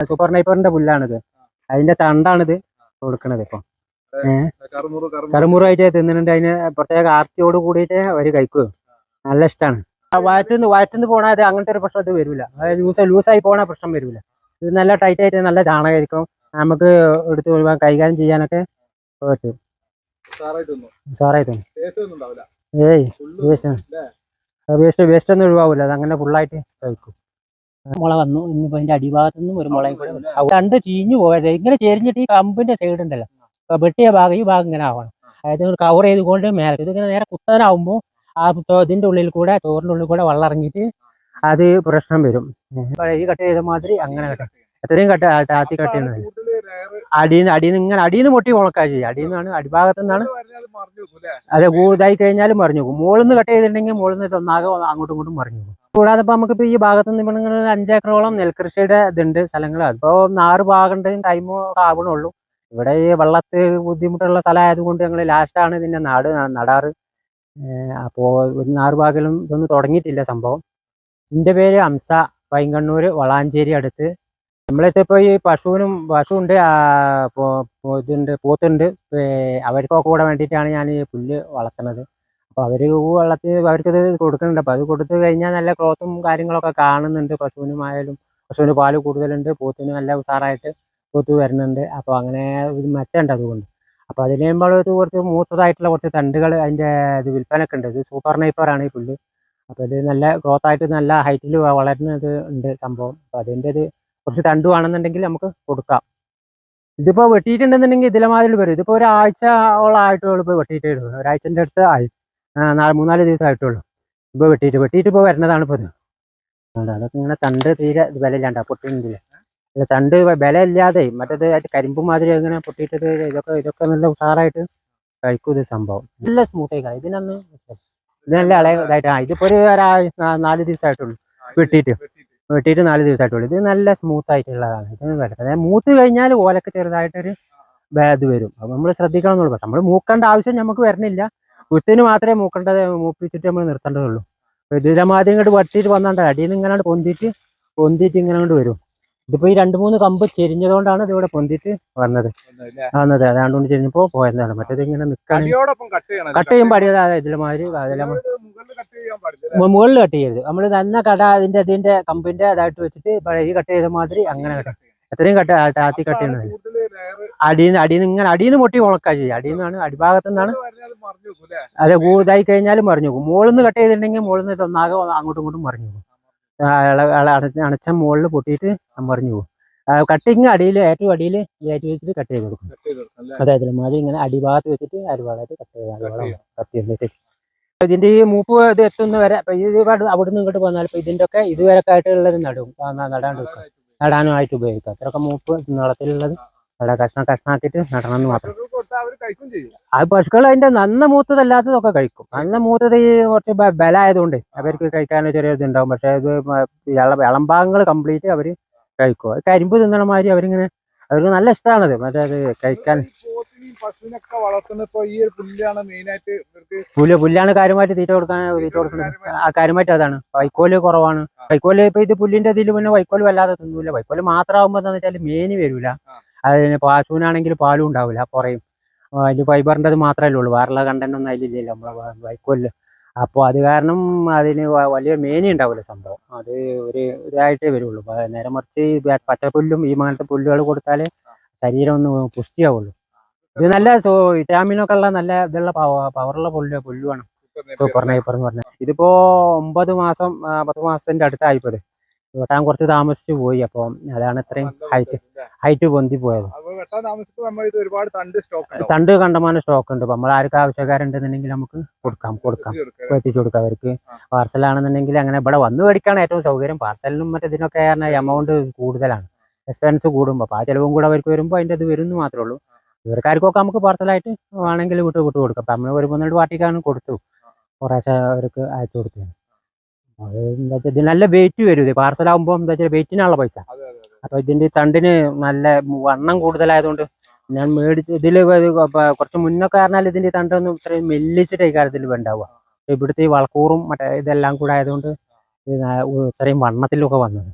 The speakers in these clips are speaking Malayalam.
സൂപ്പർ നൈപ്പറിന്റെ പുല്ലാണിത്. അതിന്റെ തണ്ടാണിത് കൊടുക്കണത് ഇപ്പൊ. കറുമുറു കറുമുറു കറുമുറായിട്ട് തിന്നുന്നുണ്ട് അതിന് പ്രത്യേക ആർത്തിയോട് കൂടിയിട്ട് അവർ കഴിക്കും. നല്ല ഇഷ്ടമാണ് വയറ്റുന്ന് വയറ്റുന്ന് പോണത് അങ്ങനത്തെ ഒരു പ്രശ്നം ഇത് വരില്ല ലൂസ് ലൂസായി പോണ പ്രശ്നം വരില്ല ഇത് നല്ല ടൈറ്റ് ആയിട്ട് നല്ല ചാണകമായിരിക്കും നമുക്ക് എടുത്ത് കൈകാര്യം ചെയ്യാനൊക്കെ പറ്റും. സാറായിട്ടൊന്നും സാറായി തോന്നും. ഏയ് വേസ്റ്റ്. വേസ്റ്റ് ഒന്നും ഒഴിവാകില്ല അത് അങ്ങനെ ഫുള്ളായിട്ട് കഴിക്കും. മുള വന്നു. ഇനിയിപ്പോ അതിന്റെ അടിഭാഗത്തു നിന്നും ഒരു മുളയും കൂടെ. രണ്ട് ചീഞ്ഞു പോയത്. ഇങ്ങനെ ചെരിഞ്ഞിട്ട് ഈ കമ്പിന്റെ സൈഡ് ഉണ്ടല്ലോ. വെട്ടിയ ഭാഗം ഈ ഭാഗം ഇങ്ങനെ ആവണം. അതായത് കവർ ചെയ്തുകൊണ്ട് മേലെ ഇതിങ്ങനെ നേരെ കുത്തനാവുമ്പോൾ ആ ഇതിന്റെ ഉള്ളിൽ കൂടെ ചോറിന്റെ ഉള്ളിൽ കൂടെ വെള്ളം അത് പ്രശ്നം വരും. ഈ കട്ട് ചെയ്ത മാതിരി അങ്ങനെ കട്ട് എത്രയും കട്ട് താത്തി കട്ട് ചെയ്യുന്നത്. അടിയിൽ നിന്ന് അടിയിൽ നിന്ന് ഇങ്ങനെ അടിയിൽ നിന്ന് പൊട്ടി ഉണക്കാ ചെയ്യുക. അടിയിൽ നിന്നാണ് അടിഭാഗത്തു നിന്നാണ് അതെ കൂടുതലായി കഴിഞ്ഞാലും മറിഞ്ഞു പോകും മുകളിൽ നിന്ന് കട്ട് ചെയ്തിട്ടുണ്ടെങ്കിൽ മുകളിൽ നിന്ന് ഒന്നാകെ അങ്ങോട്ടും ഇങ്ങോട്ടും മറിഞ്ഞു പോകും കൂടാതെ ഇപ്പൊ നമുക്കിപ്പോ ഈ ഭാഗത്ത് നിന്ന് അഞ്ചേക്കറോളം നെൽകൃഷിയുടെ ഇതുണ്ട് സ്ഥലങ്ങൾ അപ്പോ നാറ് ഭാഗണ്ട് ടൈമോ ആവണുള്ളൂ. ഇവിടെ ഈ വെള്ളത്ത് ബുദ്ധിമുട്ടുള്ള സ്ഥലമായതുകൊണ്ട് ഞങ്ങൾ ലാസ്റ്റാണ് ഇതിന്റെ നാട് നടാറ്. അപ്പോ ഒരു നാറ് ഭാഗലും ഇതൊന്നും തുടങ്ങിയിട്ടില്ല സംഭവം. ഇതിന്റെ പേര് അംസ പൈങ്കണ്ണൂര് വളാഞ്ചേരി അടുത്ത്. നമ്മളിപ്പോ ഇപ്പൊ ഈ പശുവിനും പശു ഉണ്ട് ഇതുണ്ട് പോത്തുണ്ട്. അവർക്കൊക്കെ കൂടെ വേണ്ടിയിട്ടാണ് ഞാൻ ഈ പുല്ല് വളർത്തുന്നത്. അപ്പോൾ അവർ വെള്ളത്തിൽ അവർക്കത് കൊടുക്കുന്നുണ്ട്. അപ്പോൾ അത് കൊടുത്തു കഴിഞ്ഞാൽ നല്ല ക്ലോത്തും കാര്യങ്ങളൊക്കെ കാണുന്നുണ്ട്. പശുവിനുമായാലും പശുവിന് പാൽ കൂടുതലുണ്ട്. പോത്തിന് നല്ല ഉഷാറായിട്ട് പോത്ത് വരുന്നുണ്ട്. അപ്പോൾ അങ്ങനെ മെച്ചമുണ്ട് അതുകൊണ്ട്. അപ്പോൾ അതിന് നമ്മൾ ഇത് കുറച്ച് മൂത്തതായിട്ടുള്ള കുറച്ച് തണ്ടുകൾ അതിന്റെ ഇത് വിൽപ്പനയൊക്കെ ഉണ്ട്. ഇത് സൂപ്പർ നൈപ്പറാണ് ഈ പുല്ല്. അപ്പോൾ ഇത് നല്ല ഗ്രോത്ത് ആയിട്ട് നല്ല ഹൈറ്റിൽ വളരുന്നത് ഉണ്ട് സംഭവം. അപ്പോൾ അതിന്റെ ഇത് കുറച്ച് തണ്ട് വേണമെന്നുണ്ടെങ്കിൽ നമുക്ക് കൊടുക്കാം. ഇതിപ്പോ വെട്ടിയിട്ടുണ്ടെന്നുണ്ടെങ്കിൽ ഇതിലെ മാതിരി വരും. ഇതിപ്പോ ഉള്ള ആയിട്ടുള്ളൂ ഇപ്പൊ വെട്ടിയിട്ടേ ഉള്ളൂ ഒരാഴ്ചന്റെ അടുത്ത് ആയി. നാല് മൂന്നാൽ ദിവസം ആയിട്ടുള്ളൂ. ഇപ്പൊ വെട്ടിയിട്ട് വെട്ടിയിട്ട് ഇപ്പൊ വരുന്നതാണ് ഇപ്പൊ ഇത്. അതൊക്കെ ഇങ്ങനെ തണ്ട് തീരെ വിലയില്ലാണ്ട പൊട്ടിയിട്ടില്ല? അല്ല തണ്ട് വില ഇല്ലാതെ മറ്റേത് ആയിട്ട് കരിമ്പ് മാതിരി ഇങ്ങനെ പൊട്ടിയിട്ട് ഇതൊക്കെ ഇതൊക്കെ നല്ല ഉഷാറായിട്ട് കഴിക്കും ഇത് സംഭവം. നല്ല സ്മൂത്ത് ആയി ഇതിനൊന്ന് ഇത് നല്ല ഇളയ ഇതായിട്ട്. ആ ഇതിപ്പോ ഒരു നാല് ദിവസമായിട്ടുള്ളൂ വെട്ടിയിട്ട്. വെട്ടിയിട്ട് നാല് ദിവസമായിട്ടുള്ളൂ ഇത് നല്ല സ്മൂത്ത് ആയിട്ടുള്ളതാണ്. ഇത് വില മൂത്ത് കഴിഞ്ഞാൽ ഓലൊക്കെ ചെറുതായിട്ടൊരു ഇത് വരും. അപ്പൊ നമ്മൾ ശ്രദ്ധിക്കണം എന്നുള്ളൂ. നമ്മൾ മൂക്കേണ്ട ആവശ്യം നമുക്ക് വരണില്ല. വിത്തിന് മാത്രമേ മൂക്കേണ്ടത് മൂപ്പിച്ചിട്ട് നമ്മൾ നിർത്തേണ്ടതുള്ളൂ. ഉള്ളൂ ഇതിലെ ഇങ്ങോട്ട് വട്ടിയിട്ട് വന്നാണ്ട്? അടിയിൽ നിന്ന് ഇങ്ങനെ പൊന്തിയിട്ട് പൊന്തിയിട്ട് ഇങ്ങനെ കൊണ്ട് വരും. ഇതിപ്പോ ഈ രണ്ട് മൂന്ന് കമ്പ് ചെരിഞ്ഞതുകൊണ്ടാണ് ഇതിവിടെ പൊന്തിയിട്ട് വന്നത്. വന്നത്. അതാണ്ട് കൊണ്ട് ചെരിഞ്ഞപ്പോ പോയതാണ്. മറ്റേത് ഇങ്ങനെ നിൽക്കാൻ കട്ട് ചെയ്യാൻ കട്ട് ചെയ്യുമ്പോൾ അടി അതാ ഇതിലെ മാതിരി അതിലെ മുകളിൽ കട്ട് ചെയ്യരുത്. നമ്മൾ തന്നെ കട അതിന്റെ അതിന്റെ കമ്പിന്റെ അതായിട്ട് വെച്ചിട്ട് ഈ കട്ട് ചെയ്ത മാതിരി അങ്ങനെ കട്ട് എത്രയും കട്ട് താത്തി കട്ട് ചെയ്യുന്നത്. അടിയിൽ നിന്ന് അടിയിൽ നിന്ന് ഇങ്ങനെ അടിയിൽ നിന്ന് പൊട്ടി ഉണക്കാ ചെയ്യുക അടിയിൽ നിന്നാണ് അടിഭാഗത്തു നിന്നാണ് അത് കൂടുതലായി കഴിഞ്ഞാലും മറിഞ്ഞു പോകും മുകളിൽ നിന്ന് കട്ട് ചെയ്തിട്ടുണ്ടെങ്കിൽ മുകളിൽ നിന്ന് ഒന്നാകെ അങ്ങോട്ടും ഇങ്ങോട്ടും മറിഞ്ഞു പോകും അണച്ച മുകളിൽ പൊട്ടിയിട്ട് മറിഞ്ഞു പോകും കട്ടിങ് അടിയിൽ ഏറ്റവും അടിയിൽ കയറ്റി വെച്ചിട്ട് കട്ട് ചെയ്ത് കൊടുക്കും. അതെ അതിൽ വെക്കും അതായത് മാതിരി ഇങ്ങനെ അടിഭാഗത്ത് വെച്ചിട്ട് അരിവാളായിട്ട് കട്ട് ചെയ്ത് ചെയ്യാം. കട്ട് ചെയ്തിട്ട്. ഇതിന്റെ ഈ മൂപ്പ് ഇത് എത്തുന്ന വരെ ഇത് അവിടെ അവിടുന്ന് ഇങ്ങോട്ട് പോന്നാൽ ഇപ്പൊ ഇതിന്റെ ഒക്കെ ഇതുവരെ ആയിട്ടുള്ളത് നടും. നടാണ്ട് നടാനുമായിട്ട് ഉപയോഗിക്കാം. അത്രയൊക്കെ മൂപ്പ് നീളത്തിലുള്ളത് അവിടെ കഷ്ണം കഷ്ണാക്കിയിട്ട് നടണം എന്ന് മാത്രം. അത് പശുക്കൾ അതിന്റെ നന്ന മൂത്തതല്ലാത്തതൊക്കെ കഴിക്കും. നന്ന മൂത്തത് ഈ കുറച്ച് ബല ബലമായതുകൊണ്ട് അവർക്ക് കഴിക്കാൻ ചെറിയ ഇതുണ്ടാവും. പക്ഷെ ഇത് ഇളംഭാഗങ്ങൾ ഇള- കംപ്ലീറ്റ് അവർ കഴിക്കും. അത് കരിമ്പ് തിന്നണ മാതിരി അവരിങ്ങനെ അവർക്ക് നല്ല ഇഷ്ടമാണത് മറ്റേ അത് കഴിക്കാൻ. പശുവിനൊക്കെ ഈ ഒരു പുല്ലാണ് പുല്ല് പുല്ലാണ് കാര്യമായിട്ട് തീറ്റ കൊടുക്കാൻ തീറ്റ കൊടുക്കുന്നത് ആ കാര്യമായിട്ട് അതാണ്. വൈക്കോൽ കുറവാണ്. വൈക്കോൽ ഇപ്പൊ ഇത് പുല്ലിന്റെ ഇതിൽ പിന്നെ വൈക്കോൽ വല്ലാതെ തിന്നൂല. വൈക്കോൽ മാത്രമാകുമ്പോ എന്താണെന്ന് വെച്ചാൽ മേനി വരൂല. അതിന് പശുവിനാണെങ്കിൽ പാലും ഉണ്ടാവില്ല കുറയും അതിൽ ഫൈബറിന്റെ അത് മാത്രമല്ലേ ഉള്ളൂ. വേറെയുള്ള കണ്ടന്റ് ഒന്നും അതിലില്ലല്ലോ. നമ്മളെ വൈക്കോലിൽ. അപ്പോൾ അത് കാരണം അതിന് വലിയ മേനി ഉണ്ടാവില്ല സംഭവം. അത് ഒരു ഇതായിട്ടേ വരുള്ളൂ. നേരെ മറിച്ച് പച്ചപ്പുല്ലും ഈ മാനത്തെ പുല്ലുകൾ കൊടുത്താൽ ശരീരം ഒന്ന് പുഷ്ടിയാവുള്ളൂ. ഇത് നല്ല സോ വിറ്റാമിനൊക്കെ ഉള്ള നല്ല ഇതുള്ള പവ- പവറുള്ള പുല്ല് പുല്ലുമാണ് സൂപ്പർ നൈപ്പർ എന്ന് പറഞ്ഞാൽ ഇതിപ്പോ ഒമ്പത് മാസം പത്ത് മാസത്തിന്റെ അടുത്തായിപ്പോ ഇത്. വെട്ടാൻ കുറച്ച് താമസിച്ചു പോയി. അപ്പോൾ അതാണ് ഇത്രയും ഹൈറ്റ് ഹൈറ്റ് പൊന്തി പോയത്. അപ്പൊ തണ്ട് സ്റ്റോക്ക് തണ്ട് കണ്ടമാനം സ്റ്റോക്ക് ഉണ്ട്. നമ്മൾ ആർക്ക് ആവശ്യക്കാരുണ്ടെന്നുണ്ടെങ്കിൽ നമുക്ക് കൊടുക്കാം കൊടുക്കാം. എത്തിച്ചു കൊടുക്കാം അവർക്ക്. പാർസലാണെന്നുണ്ടെങ്കിൽ അങ്ങനെ ഇവിടെ വന്ന് മേടിക്കാണ് ഏറ്റവും സൗകര്യം. പാർസലിനും മറ്റേതിനൊക്കെ കാരണം പറഞ്ഞാൽ എമൗണ്ട് കൂടുതലാണ്. എക്സ്പെൻസ് കൂടുമ്പോൾ. അപ്പോൾ ആ ചിലവും കൂടെ അവർക്ക് വരുമ്പോൾ അതിന്റെ ഇത് വരും എന്ന് മാത്രമേ ഉള്ളൂ. ഇവർക്കാർക്കൊക്കെ നമുക്ക് പാർസലായിട്ട് വേണമെങ്കിൽ വിട്ട് വിട്ട് കൊടുക്കാം. അപ്പം നമ്മൾ ഒരു മൂന്നാൽ പാർട്ടിക്കാണ് കൊടുത്തു. കുറേശ്ശെ അവർക്ക് അയച്ചു കൊടുത്തു അത് എന്താ വെച്ചാൽ ഇത് നല്ല വെയിറ്റ് വരും ഇത്. പാർസലാകുമ്പോൾ എന്താ വെച്ചാൽ വെയിറ്റിനുള്ള പൈസ. അപ്പോൾ ഇതിന്റെ തണ്ടിന് നല്ല വണ്ണം കൂടുതലായതുകൊണ്ട് ഞാൻ മേടിച്ച് ഇതിൽ കുറച്ച് മുന്നൊക്കെ പറഞ്ഞാൽ ഇതിന്റെ തണ്ടൊന്നും ഇത്രയും മെല്ലിച്ചിട്ട് ഈ കാര്യത്തിൽ ഉണ്ടാവുക ഇവിടുത്തെ ഈ വളക്കൂറും മറ്റേ ഇതെല്ലാം കൂടെ ആയതുകൊണ്ട് ഇത്രയും വണ്ണത്തിലൊക്കെ വന്നത്.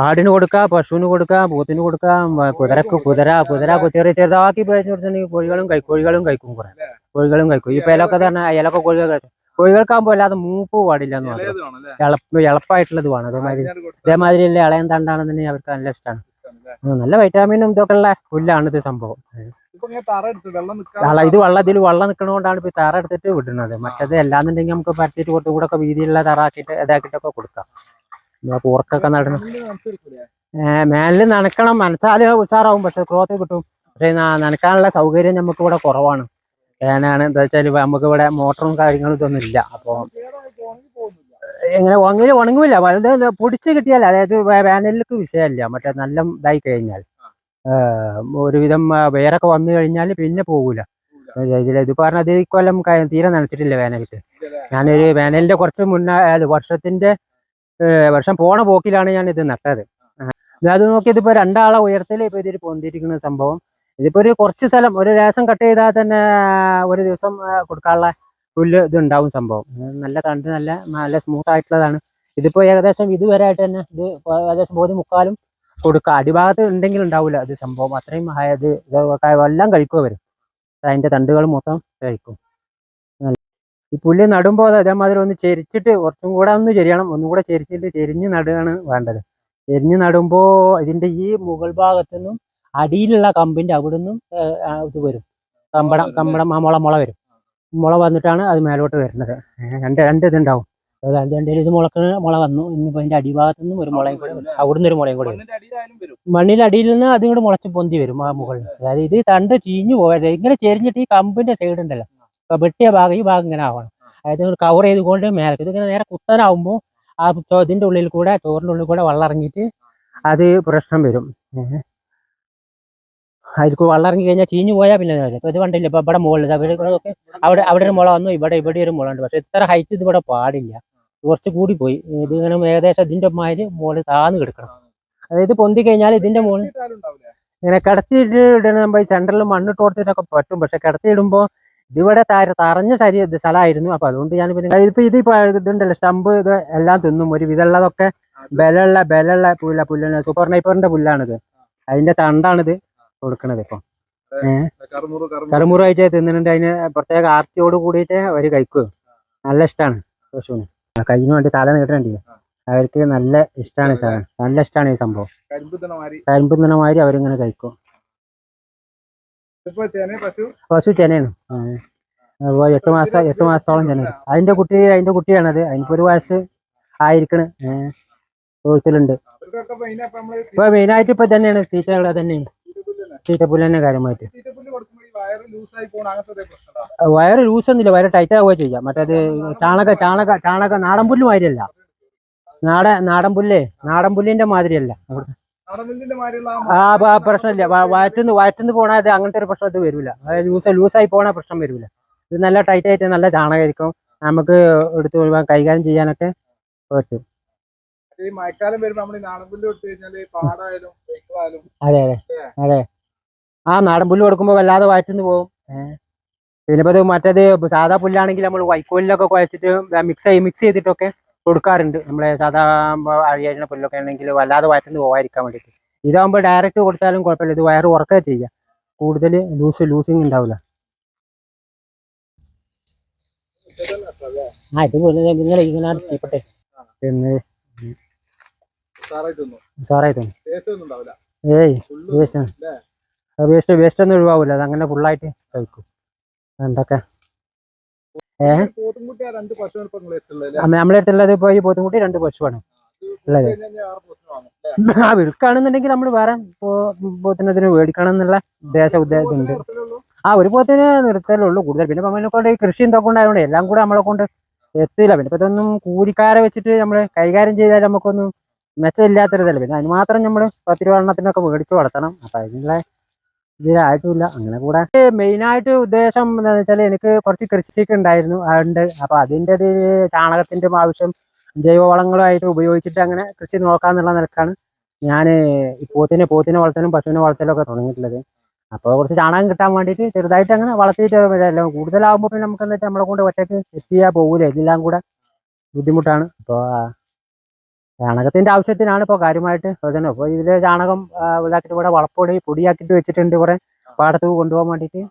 ആടിന് കൊടുക്ക പശുവിന് കൊടുക്ക പോത്തിന് കൊടുക്ക കുതിരക്ക് കുതിര കുതിര ചെറിയ ചെറുതാക്കി കഴിഞ്ഞു കൊടുത്തിട്ടുണ്ടെങ്കിൽ കോഴികളും കഴിക്കും കോഴികളും കഴിക്കും കുറെ. കോഴികളും കഴിക്കും ഈ ഇലൊക്കെ തന്നെ ഇലൊക്കെ കോഴികൾ കഴിക്കും കോഴികൾക്കാകുമ്പോൾ അല്ലാതെ മൂപ്പ് പാടില്ല എന്ന് മാത്രം എളുപ്പമായിട്ടുള്ളത് വേണം ഇളപ്പായിട്ടുള്ളത് അതേമാതിരി ഇതേമാതിരി അല്ലേ ഇളയം തണ്ടാണെന്നുണ്ടെങ്കിൽ അവർക്ക് നല്ല ഇഷ്ടമാണ്. നല്ല വൈറ്റാമിനും ഇതൊക്കെ ഉള്ള പുല്ലാണ് ഇത് സംഭവം. ഇത് വെള്ളം ഇതിൽ വെള്ളം നിൽക്കണോണ്ടാണ് ഇപ്പൊ തറ എടുത്തിട്ട് വിടുന്നത്. മറ്റേത് അല്ലാന്നുണ്ടെങ്കിൽ നമുക്ക് പറ്റിയിട്ട് കുറച്ചും കൂടെ ഒക്കെ വീതിയുള്ള തറ ആക്കിയിട്ട് ഇതാക്കിയിട്ടൊക്കെ കൊടുക്കാം. നമ്മളെ പൂർക്കൊക്കെ നടണം മേലിൽ നനക്കണം. നനച്ചാൽ ഉഷാറാവും. പക്ഷെ ക്രോത്ത് കിട്ടും. പക്ഷെ നനക്കാനുള്ള സൗകര്യം നമുക്ക് ഇവിടെ കുറവാണ്. വേനാണ് എന്താ വെച്ചാൽ നമുക്ക് ഇവിടെ മോട്ടറും കാര്യങ്ങളും ഇതൊന്നും ഇല്ല. അപ്പോൾ എങ്ങനെ ഉണങ്ങി ഉണങ്ങില്ല വലുത് പൊടിച്ച് കിട്ടിയാൽ അതായത് വേനലിലേക്ക് വിഷയമല്ല മറ്റേ നല്ല ഇതായി കഴിഞ്ഞാൽ ഒരുവിധം വേരൊക്കെ വന്നു കഴിഞ്ഞാൽ പിന്നെ പോകൂല ഇതിൽ ഇത് പറഞ്ഞത് ഈ കൊല്ലം തീരെ നനച്ചിട്ടില്ല വേനലിക്ക് ഞാനൊരു വേനലിന്റെ കുറച്ച് മുന്നേ വർഷത്തിന്റെ വർഷം പോണ പോക്കിലാണ് ഞാൻ ഇത് നട്ടത്. അത് നോക്കി ഇതിപ്പോ രണ്ടാളെ ഉയരത്തിൽ ഇപ്പൊ ഇതിൽ പൊന്തിരിക്കുന്ന സംഭവം. ഇതിപ്പോ ഒരു കുറച്ച് സ്ഥലം ഒരു രാസം കട്ട് ചെയ്താൽ തന്നെ ഒരു ദിവസം കൊടുക്കാനുള്ള പുല്ല് ഇത് ഉണ്ടാവും സംഭവം നല്ല കണ്ട് നല്ല നല്ല സ്മൂത്ത് ആയിട്ടുള്ളതാണ്. ഇതിപ്പോ ഏകദേശം ഇതുവരെ ആയിട്ട് തന്നെ ഇത് ഏകദേശം ബോധി മുക്കാലും കൊടുക്കുക അടിഭാഗത്ത് ഉണ്ടെങ്കിൽ ഉണ്ടാവില്ല അത് സംഭവം. അത്രയും ഇത് എല്ലാം കഴിക്കുക വരും അതിന്റെ തണ്ടുകൾ മൊത്തം കഴിക്കും. ഈ പുല്ല് നടുമ്പോൾ അത് അതേമാതിരി ഒന്ന് ചെരിച്ചിട്ട് കുറച്ചും കൂടെ ഒന്ന് ചെരിയണം. ഒന്നും കൂടെ ചെരിച്ചിട്ട് ചെരിഞ്ഞ് നടുകയാണ് വേണ്ടത്. ചെരിഞ്ഞ് നടുമ്പോൾ ഇതിന്റെ ഈ മുകൾ ഭാഗത്തു നിന്നും അടിയിലുള്ള കമ്പിന്റെ അവിടെ നിന്നും ഇത് വരും. കമ്പടം കമ്പടം ആ മുള മുള വരും. മുള വന്നിട്ടാണ് അത് മേലോട്ട് വരുന്നത്. രണ്ട് രണ്ട് ഇതുണ്ടാവും. അതായത് രണ്ട് ഇത് മുളക്ക് മുള വന്നു. ഇന്നിപ്പോ അതിന്റെ അടിഭാഗത്തു നിന്നും ഒരു മുളയും കൂടെ. അവിടുന്ന് ഒരു മുളയും കൂടെ വരും. മണ്ണിന്റെ അടിയിൽ നിന്ന് അതും കൂടെ മുളച്ച് പൊന്തി വരും ആ മുകളിൽ. അതായത് ഇത് തണ്ട് ചീഞ്ഞു പോയത്. ഇങ്ങനെ ചെരിഞ്ഞിട്ട് ഈ കമ്പിന്റെ സൈഡ് ഉണ്ടല്ലോ. വെട്ടിയ ഭാഗം ഈ ഭാഗം ഇങ്ങനെ ആവണം. അതായത് കവർ ചെയ്തുകൊണ്ട് മേലെ ഇത് ഇങ്ങനെ നേരെ കുത്തനാവുമ്പോൾ ആ ഇതിന്റെ ഉള്ളിൽ കൂടെ ചോറിന്റെ ഉള്ളിൽ കൂടെ വെള്ളം ഇറങ്ങിയിട്ട് അത് പ്രശ്നം വരും. വെള്ളം ഇറങ്ങി കഴിഞ്ഞാൽ ചീഞ്ഞു പോയാൽ പിന്നെ ഇതാവില്ല. ഇപ്പൊ ഇത് കണ്ടില്ല? ഇപ്പൊ ഇവിടെ മുകളിൽ അവിടെ ഒക്കെ അവിടെ അവിടെ ഒരു മുള വന്നു. ഇവിടെ ഇവിടെ ഒരു മുള ഉണ്ട് പക്ഷെ ഇത്ര ഹൈറ്റ് ഇത് ഇവിടെ പാടില്ല. കുറച്ച് കൂടി പോയി. ഇത് ഇങ്ങനെ ഏകദേശം ഇതിന്റെ മാതിരി മുകളിൽ താന്ന് കിടക്കണം. അതായത് പൊന്തി കഴിഞ്ഞാൽ ഇതിന്റെ മുകളിൽ? ഇങ്ങനെ കിടത്തിയിട്ട് സെന്ററിൽ മണ്ണിട്ട് കൊടുത്തിട്ടൊക്കെ പറ്റും. പക്ഷെ കിടത്തിയിടുമ്പോ ഇതിവിടെ തറഞ്ഞ ശരി സ്ഥലമായിരുന്നു. അപ്പൊ അതുകൊണ്ട് ഞാൻ പിന്നെ ഇതിപ്പോ ഇത് ഇപ്പൊ ഇതുണ്ടല്ലോ. സ്റ്റമ്പ് ഇത് എല്ലാം തിന്നും. ഒരു വിധമുള്ളതൊക്കെ ബലമുള്ള ബലമുള്ള പുല്ല പുല്ലാണ് സൂപ്പർ നൈപ്പറിന്റെ പുല്ലാണിത്. അതിന്റെ തണ്ടാണിത്. കൊടുക്കണത് ഇപ്പൊ. കറുമുറു ആയിട്ട് തിന്നുന്നുണ്ട് അതിന് പ്രത്യേക ആർത്തിയോട് കൂടിയിട്ട് അവർ കഴിക്കും. നല്ല ഇഷ്ടമാണ് പശുവിന്. കയ്യിന് വേണ്ടി തല നീട്ടണ്ടില്ല അവർക്ക് നല്ല ഇഷ്ടമാണ് സാധനം നല്ല ഇഷ്ടമാണ് ഈ സംഭവം. കരിമ്പ് തിന്നമാതിരി അവരിങ്ങനെ കഴിക്കും. പശു? ചെനയാണ്. എട്ട് മാസം എട്ട് മാസത്തോളം ചെന അതിന്റെ കുട്ടി അതിന്റെ കുട്ടിയാണത്. അതിനിപ്പോ ഒരു വയസ്സ് ആയിരിക്കണ്. തൊഴുത്തിലുണ്ട്. ഇപ്പൊ മെയിനായിട്ട് ഇപ്പൊ തന്നെയാണ് തീറ്റകളെ തന്നെയാണ് തീറ്റപ്പുല്ല് തന്നെ. തീറ്റപ്പുല്ല് കാര്യമായിട്ട് വയറ് ലൂസ് ഒന്നുമില്ല വയറ് ടൈറ്റ് ആവുക ചെയ്യാം. മറ്റേത് ചാണക ചാണക ചാണക നാടൻ പുല്ല് മാതിരിയല്ല. നാടൻ നാടൻ പുല്ലേ നാടൻ പുല്ലിന്റെ മാതിരിയല്ല. ആ പ്രശ്നമില്ല. വയറ്റുന്ന് വയറ്റുന്ന് പോണ അത് അങ്ങനത്തെ ഒരു പ്രശ്നം ഇത് വരില്ല അതായത് ലൂസ് ലൂസായി പോണ പ്രശ്നം വരില്ല ഇത് നല്ല ടൈറ്റ് ആയിട്ട് നല്ല ചാണകമായിരിക്കും. നമുക്ക് എടുത്ത് കൈകാര്യം ചെയ്യാനൊക്കെ പറ്റും. ഈ മഴക്കാലം വരുമ്പോ നമ്മൾ നാടൻ കഴിഞ്ഞാൽ പാടായാലും അതെ അതെ. അതെ. ആ നാടൻ പുല്ല് കൊടുക്കുമ്പോൾ വല്ലാതെ വയറ്റുന്നു പോകും. പിന്നെ മറ്റേത് സാധാ പുല്ലാണെങ്കിൽ നമ്മൾ വൈക്കോലിലൊക്കെ കുഴച്ചിട്ട് മിക്സ് ചെയ്ത് മിക്സ് ചെയ്തിട്ടൊക്കെ കൊടുക്കാറുണ്ട്. നമ്മളെ സാധാ അഴിയഴിന പുല്ലൊക്കെ ആണെങ്കിൽ വല്ലാതെ വയറ്റുന്നു പോകാതിരിക്കാൻ വേണ്ടിയിട്ട്. ഇതാകുമ്പോൾ ഡയറക്റ്റ് കൊടുത്താലും കുഴപ്പമില്ല. ഇത് വയറ് ഉറക്കുക ചെയ്യുക കൂടുതൽ ലൂസ് ലൂസിങ് ഉണ്ടാവില്ല ആ ഇത് ഇങ്ങനെ ഇങ്ങനെ ചെയ്യപ്പെട്ടെ തിന്നു. സാറായി തോന്നി? ഏയ് വേസ്റ്റ്? വേസ്റ്റ് ഒന്നും ഒഴിവാവില്ല അത് അങ്ങനെ ഫുള്ളായിട്ട് കഴിക്കും. എന്തൊക്കെ? നമ്മളെടുത്തുള്ളത് ഇപ്പൊ നമ്മളെ അടുത്തുള്ളത് ഇപ്പോൾ ഈ പോത്തുംകുട്ടി രണ്ട് പശുവാണ്. ഉള്ളത്. ആ വിൽക്കുകയാണെന്നുണ്ടെങ്കിൽ നമ്മൾ വേറെ പോത്തിനതിന് മേടിക്കണം എന്നുള്ള ഉദ്ദേശ ഉദ്ദേശമുണ്ട് ആ ഒരു പോത്തിന് നിർത്തലുള്ളൂ കൂടുതൽ പിന്നെ നമ്മളെ കൊണ്ട് ഈ കൃഷി എന്തൊക്കെ ഉണ്ടായതുകൊണ്ട് എല്ലാം കൂടെ നമ്മളെ കൊണ്ട് എത്തില്ല. പിന്നെ ഇപ്പം ഇതൊന്നും കൂലിക്കാരെ വെച്ചിട്ട് നമ്മൾ കൈകാര്യം ചെയ്താൽ നമുക്കൊന്നും മെച്ചമില്ലാത്തൊരിതല്ല. പിന്നെ അതിന് മാത്രം നമ്മൾ പത്തിരുവെണ്ണത്തിനൊക്കെ മേടിച്ച് വളർത്തണം. അപ്പം അതിനുള്ള ഇതിലായിട്ടില്ല അങ്ങനെ കൂടെ മെയിൻ ആയിട്ട് ഉദ്ദേശം എന്താണെന്ന് വെച്ചാൽ എനിക്ക് കുറച്ച് കൃഷിയൊക്കെ ഉണ്ടായിരുന്നു. ഉണ്ട് അപ്പൊ അതിന്റെ ഇതിൽ ചാണകത്തിന്റെ ആവശ്യം ജൈവവളങ്ങളുമായിട്ട് ഉപയോഗിച്ചിട്ട് അങ്ങനെ കൃഷി നോക്കാന്നുള്ള നിലക്കാണ് ഞാൻ പോത്തിനെ പോത്തിനെ വളർത്തലും പശുവിനെ വളർത്തലും ഒക്കെ തുടങ്ങിയിട്ടുള്ളത്. അപ്പോൾ കുറച്ച് ചാണകം കിട്ടാൻ വേണ്ടിയിട്ട് ചെറുതായിട്ട് അങ്ങനെ വളർത്തിയിട്ട് വരാമല്ലോ കൂടുതലാകുമ്പോൾ പിന്നെ നമുക്ക് വെച്ചാൽ നമ്മളെ കൊണ്ട് ഒറ്റയ്ക്ക് എത്തിയാൽ പോകില്ല എല്ലാം കൂടെ ബുദ്ധിമുട്ടാണ്. അപ്പോൾ ചാണകത്തിന്റെ ആവശ്യത്തിനാണ് ഇപ്പോൾ കാര്യമായിട്ട് ഇതിന് ഇപ്പോൾ ഇതിലെ ചാണകം ഇതാക്കിട്ട് ഇതാക്കിയിട്ട് ഇവിടെ വളപ്പൊടി പൊടിയാക്കിയിട്ട് വെച്ചിട്ടുണ്ട് കുറെ പാടത്ത് കൊണ്ടുപോകാൻ വേണ്ടിയിട്ട്.